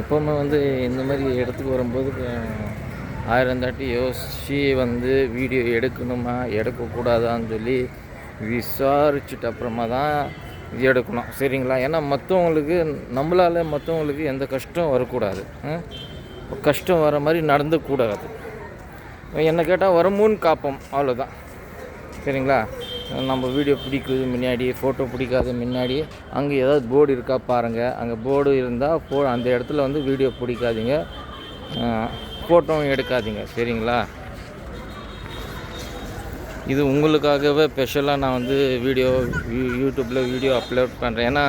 எப்போவுமே வந்து இந்த மாதிரி இடத்துக்கு வரும்போது ஆயிரம் தாட்டி யோசித்து வந்து வீடியோ எடுக்கணுமா எடுக்கக்கூடாதான்னு சொல்லி விசாரிச்சுட்டு அப்புறமா தான் இது எடுக்கணும். சரிங்களா? ஏன்னா மற்றவங்களுக்கு நம்மளால் மற்றவங்களுக்கு எந்த கஷ்டம் வரக்கூடாது. கஷ்டம் வர மாதிரி நடந்துக்கூடாது. என்னை கேட்டால் வரமுன்னு காப்போம். அவ்வளோதான் சரிங்களா? நம்ம வீடியோ பிடிக்குது முன்னாடி ஃபோட்டோ பிடிக்காத முன்னாடி அங்கே ஏதாவது போர்டு இருக்கா பாருங்கள் அங்கே போர்டு இருந்தால் போ அந்த இடத்துல வந்து வீடியோ பிடிக்காதீங்க. ஃபோட்டோவும் எடுக்காதீங்க. சரிங்களா? இது உங்களுக்காகவே ஸ்பெஷலாக நான் வந்து வீடியோ யூடியூப்பில் வீடியோ அப்லோட் பண்ணுறேன் ஏன்னா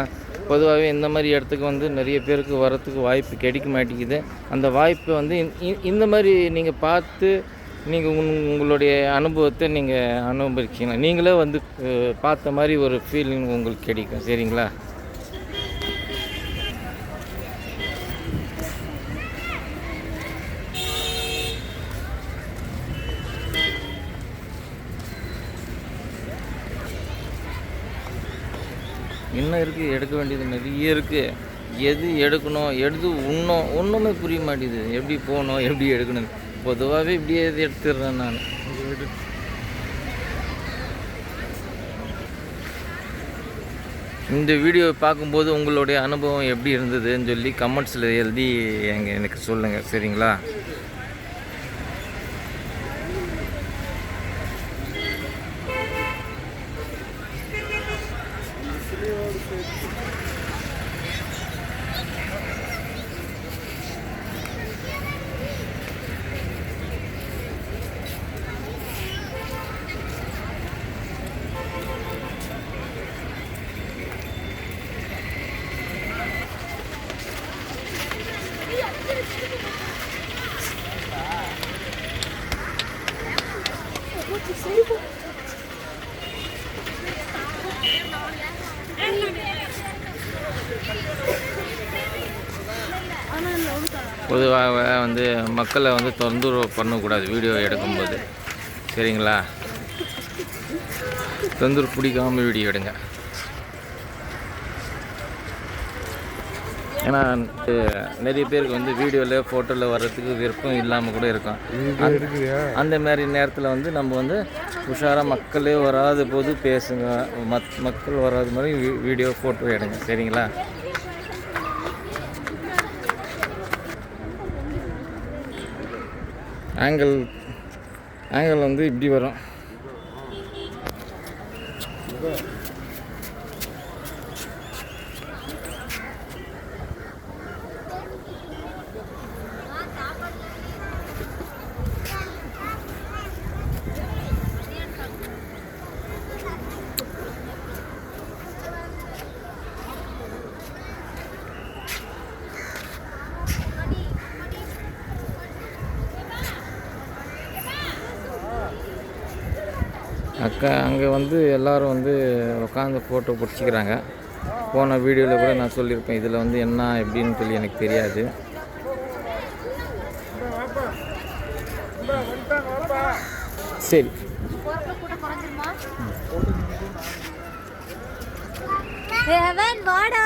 பொதுவாகவே இந்த மாதிரி இடத்துக்கு வந்து நிறைய பேருக்கு வரத்துக்கு வாய்ப்பு கிடைக்க மாட்டேங்குது. அந்த வாய்ப்பை வந்து இந்த மாதிரி நீங்கள் பார்த்து நீங்கள் உங்களுடைய அனுபவத்தை நீங்கள் அனுபவிக்கணும் நீங்களே வந்து பார்த்த மாதிரி ஒரு ஃபீலிங் உங்களுக்கு கிடைக்கும் சரிங்களா? இன்னும் இருக்குது எடுக்க வேண்டியது நிறைய இருக்குது எது எடுக்கணும்? எது உண்ணும்? ஒன்றுமே புரிய மாட்டேங்குது. எப்படி போகணும்? எப்படி எடுக்கணும்? பொதுவாகவே இப்படியே இது எடுத்துடுறேன் நான். இந்த வீடியோ பார்க்கும்போது உங்களுடைய அனுபவம் எப்படி இருந்ததுன்னு சொல்லி கமெண்ட்ஸில் எழுதி எங்கள் எனக்கு சொல்லுங்கள் சரிங்களா? பொதுவாக வந்து மக்களை வந்து தொந்தரவு பண்ணக்கூடாது. வீடியோ எடுக்கும்போது. சரிங்களா? தொந்தரவு பிடிக்காம வீடியோ எடுங்க. ஏன்னா நிறைய பேருக்கு வந்து வீடியோவில் ஃபோட்டோவில் வர்றதுக்கு விருப்பம் இல்லாமல் கூட இருக்கும். அந்த- மாதிரி நேரத்தில் வந்து நம்ம வந்து உஷாராக மக்களே வராத போது பேசுங்க. மத் மக்கள் வராத மாதிரி வீடியோ ஃபோட்டோ எடுங்க. சரிங்களா? ஆங்கிள் ஆங்கிள் வந்து இப்படி வரும். அக்கா அங்கே வந்து எல்லாரும் வந்து உட்காந்து ஃபோட்டோ பிடிச்சிக்கிறாங்க. போன வீடியோவில் கூட நான் சொல்லியிருப்பேன் இதில் வந்து என்ன எப்படின்னு சொல்லி எனக்கு தெரியாது. சரி. வாடா.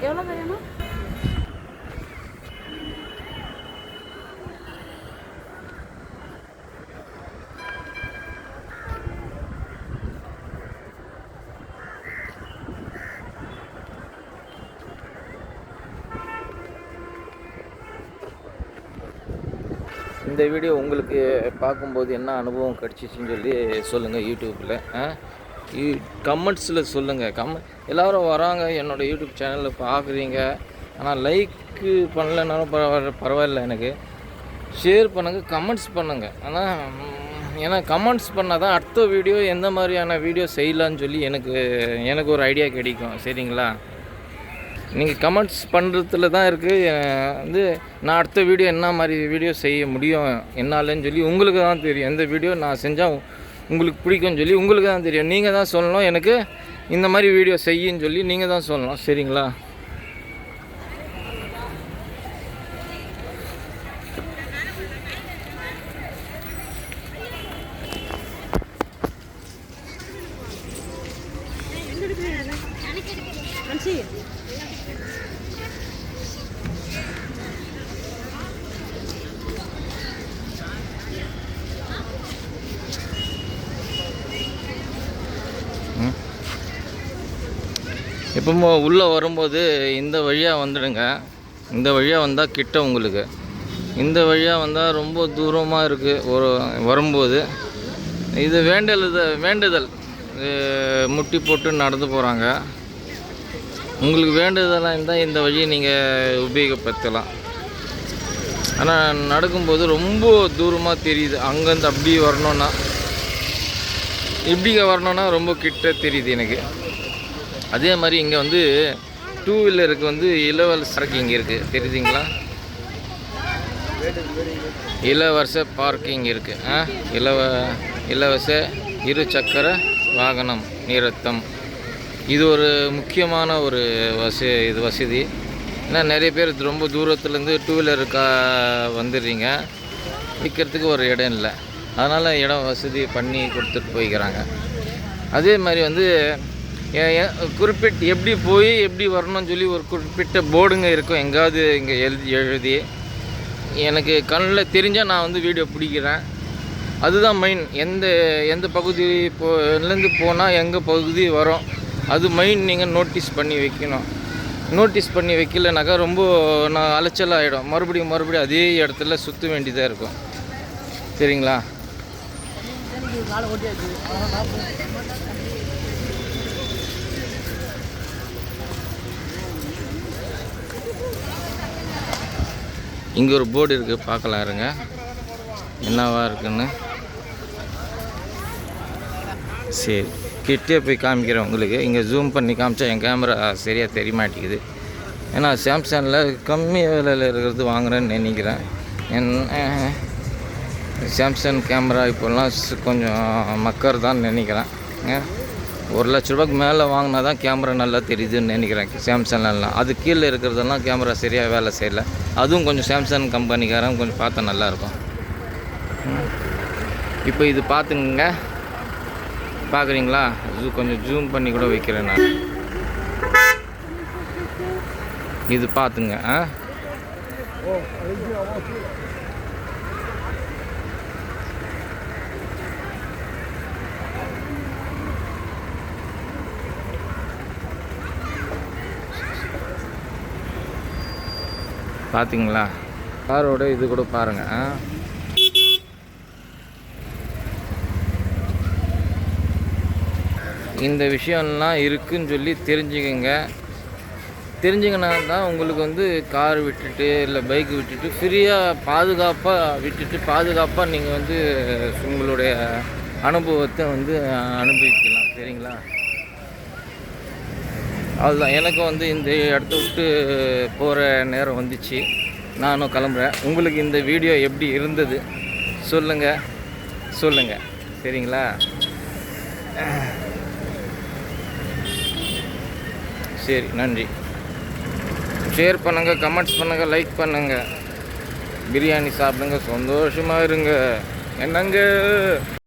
எவ்வளோ வேணும்? இந்த வீடியோ உங்களுக்கு பார்க்கும்போது என்ன அனுபவம் கிடச்சிச்சின்னு சொல்லி சொல்லுங்கள் யூடியூப்பில் கமெண்ட்ஸில் சொல்லுங்கள் கமெண்ட் எல்லோரும் வராங்க. என்னோடய யூடியூப் சேனலில் பார்க்குறீங்க ஆனால் லைக்கு பண்ணலைனாலும் பரவாயில்ல பரவாயில்ல எனக்கு. ஷேர் பண்ணுங்கள் கமெண்ட்ஸ் பண்ணுங்கள் ஆனால் ஏன்னா கமெண்ட்ஸ் பண்ணால் தான் அடுத்த வீடியோ எந்த மாதிரியான வீடியோ செய்யலான்னு சொல்லி எனக்கு எனக்கு ஒரு ஐடியா கிடைக்கும். சரிங்களா? நீங்கள் கமெண்ட்ஸ் பண்ணுறதுல தான் இருக்குது வந்து நான் அடுத்த வீடியோ என்ன மாதிரி வீடியோ செய்ய முடியும் என்னாலன்னு சொல்லி உங்களுக்கு தான் தெரியும். எந்த வீடியோ நான் செஞ்சால் உங்களுக்கு பிடிக்கும்னு சொல்லி உங்களுக்கு தான் தெரியும். நீங்கள் தான் சொல்லணும். எனக்கு இந்த மாதிரி வீடியோ செய்யுன்னு சொல்லி நீங்கள் தான் சொல்லணும். சரிங்களா? எப்போ உள்ளே வரும்போது இந்த வழியாக வந்துடுங்க. இந்த வழியாக வந்தால் கிட்ட உங்களுக்கு. இந்த வழியாக வந்தால் ரொம்ப தூரமாக இருக்குது ஒரு வரும்போது. இது வேண்டுதல் வேண்டுதல். முட்டி போட்டு நடந்து போகிறாங்க உங்களுக்கு வேண்டுதலாக இருந்தால் இந்த வழியை நீங்கள் உபயோகப்படுத்தலாம். ஆனால் நடக்கும்போது ரொம்ப தூரமாக தெரியுது. அங்கேருந்து அப்படி வரணுன்னா இப்படி வரணுன்னா ரொம்ப கிட்ட தெரியுது எனக்கு. அதே மாதிரி இங்கே வந்து டூ வீலருக்கு வந்து இலவச பார்க்கிங் இருக்குது தெரியுதுங்களா? இலவச பார்க்கிங் இருக்குது ஆ? இலவ இலவச இரு சக்கர வாகனம் நிறுத்தம். இது ஒரு முக்கியமான ஒரு வசதி இது வசதி. ஏன்னா நிறைய பேர் ரொம்ப தூரத்துலேருந்து டூ வீலருக்கா வந்துடுறீங்க. விற்கிறதுக்கு ஒரு இடம் இல்லை. அதனால் இடம் வசதி பண்ணி கொடுத்துட்டு போய்க்கிறாங்க. அதே மாதிரி வந்து குறிப்பிட்டு எப்படி போய் எப்படி வரணும்னு சொல்லி ஒரு குறிப்பிட்ட போர்டுங்க இருக்கும். எங்காவது இங்கே எழுதி எழுதி. எனக்கு கண்ணில் தெரிஞ்சால் நான் வந்து வீடியோ பிடிக்கிறேன். அதுதான் மெயின் எந்த எந்த பகுதி போலேருந்து போனால் எங்கள் பகுதி வரும். அது மெயின் நீங்கள் நோட்டீஸ் பண்ணி வைக்கணும். நோட்டீஸ் பண்ணி வைக்கலனாக்கா ரொம்ப நான் அலைச்சல் ஆகிடும் மறுபடியும் மறுபடியும் அதே இடத்துல சுற்ற வேண்டியதாக இருக்கும். சரிங்களா? இங்கே ஒரு போர்டு இருக்குது பார்க்கலாம் இருங்க. என்னவா இருக்குன்னு. சரி கிட்டே போய் காமிக்கிறேன் உங்களுக்கு. இங்கே ஜூம் பண்ணி காமிச்சா என் கேமரா சரியாக தெரிய மாட்டேங்குது. ஏன்னா சாம்சங்கில் கம்மி விலையில் இருக்கிறது வாங்குறேன்னு நினைக்கிறேன். என்ன சாம்சங் கேமரா இப்போல்லாம் கொஞ்சம் மக்கர் தான் நினைக்கிறேன். ஏன்? ஒரு லட்ச ரூபாய்க்கு மேலே வாங்கினா தான் கேமரா நல்லா தெரியுதுன்னு நினைக்கிறேன். சாம்சங்லாம் அது கீழே இருக்கிறதெல்லாம் கேமரா சரியாக வேலை செய்யலை. அதுவும் கொஞ்சம் சாம்சங் கம்பெனிக்காரன் கொஞ்சம் பார்த்தா நல்லாயிருக்கும். இப்போ இது பார்த்துங்க பார்க்குறீங்களா? ஜூ கொஞ்சம் ஜூம் பண்ணி கூட வைக்கிறேன் நான். இது பார்த்துங்க ஆ? பார்த்தீங்களா காரோட இது கூட பாருங்க. இந்த விஷயம்லாம் இருக்குன்னு சொல்லி தெரிஞ்சுக்கங்க. தெரிஞ்சுங்கன்னா தான் உங்களுக்கு வந்து கார் விட்டுட்டு இல்லை பைக் விட்டுட்டு ஃப்ரீயாக பாதுகாப்பாக விட்டுட்டு பாதுகாப்பாக நீங்கள் வந்து உங்களுடைய அனுபவத்தை வந்து அனுபவிக்கலாம். சரிங்களா? அதுதான். எனக்கும் வந்து இந்த இடத்த விட்டு போகிற நேரம் வந்துச்சு. நானும் கிளம்புறேன். உங்களுக்கு இந்த வீடியோ எப்படி இருந்தது? சொல்லுங்கள் சொல்லுங்கள் சரிங்களா? சரி நன்றி. ஷேர் பண்ணுங்கள் கமெண்ட்ஸ் பண்ணுங்கள் லைக் பண்ணுங்கள் பிரியாணி சாப்பிடுங்க சந்தோஷமாக இருங்க. என்னங்க?